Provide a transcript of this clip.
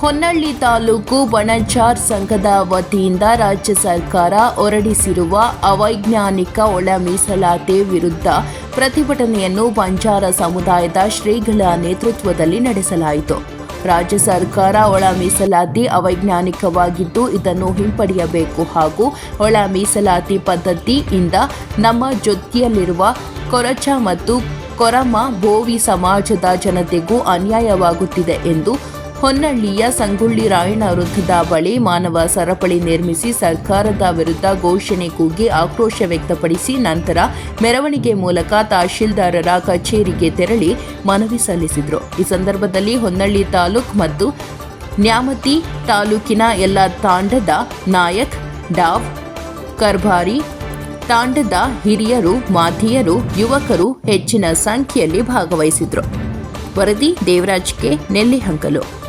ಹೊನ್ನಳ್ಳಿ ತಾಲೂಕು ಬಣಜಾರ್ ಸಂಘದ ವತಿಯಿಂದ ರಾಜ್ಯ ಸರ್ಕಾರ ಹೊರಡಿಸಿರುವ ಅವೈಜ್ಞಾನಿಕ ಒಳ ಮೀಸಲಾತಿ ವಿರುದ್ಧ ಪ್ರತಿಭಟನೆಯನ್ನು ಬಂಜಾರ ಸಮುದಾಯದ ಶ್ರೀಗಳ ನೇತೃತ್ವದಲ್ಲಿ ನಡೆಸಲಾಯಿತು. ರಾಜ್ಯ ಸರ್ಕಾರ ಒಳ ಮೀಸಲಾತಿ ಅವೈಜ್ಞಾನಿಕವಾಗಿದ್ದು, ಇದನ್ನು ಹಿಂಪಡೆಯಬೇಕು ಹಾಗೂ ಒಳ ಮೀಸಲಾತಿ ಪದ್ಧತಿಯಿಂದ ನಮ್ಮ ಜೊತೆಯಲ್ಲಿರುವ ಕೊರಚ ಮತ್ತು ಕೊರಮ ಬೋವಿ ಸಮಾಜದ ಜನತೆಗೂ ಅನ್ಯಾಯವಾಗುತ್ತಿದೆ ಎಂದು ಹೊನ್ನಳ್ಳಿಯ ಸಂಗೊಳ್ಳಿ ರಾಯಣ್ಣ ವೃತ್ತದ ಬಳಿ ಮಾನವ ಸರಪಳಿ ನಿರ್ಮಿಸಿ ಸರ್ಕಾರದ ವಿರುದ್ಧ ಘೋಷಣೆ ಕೂಗಿ ಆಕ್ರೋಶ ವ್ಯಕ್ತಪಡಿಸಿ ನಂತರ ಮೆರವಣಿಗೆ ಮೂಲಕ ತಹಶೀಲ್ದಾರರ ಕಚೇರಿಗೆ ತೆರಳಿ ಮನವಿ ಸಲ್ಲಿಸಿದರು. ಈ ಸಂದರ್ಭದಲ್ಲಿ ಹೊನ್ನಳ್ಳಿ ತಾಲೂಕ್ ಮತ್ತು ನ್ಯಾಮತಿ ತಾಲೂಕಿನ ಎಲ್ಲ ತಾಂಡದ ನಾಯಕ್, ಡಾವ್ ಕರ್ಭಾರಿ ತಾಂಡದ ಹಿರಿಯರು ಮಾಧಿಯರು ಯುವಕರು ಹೆಚ್ಚಿನ ಸಂಖ್ಯೆಯಲ್ಲಿ ಭಾಗವಹಿಸಿದರು. ವರದಿ ದೇವರಾಜ್ ಕೆ. ನೆಲ್ಲಿಹಂಕಲು.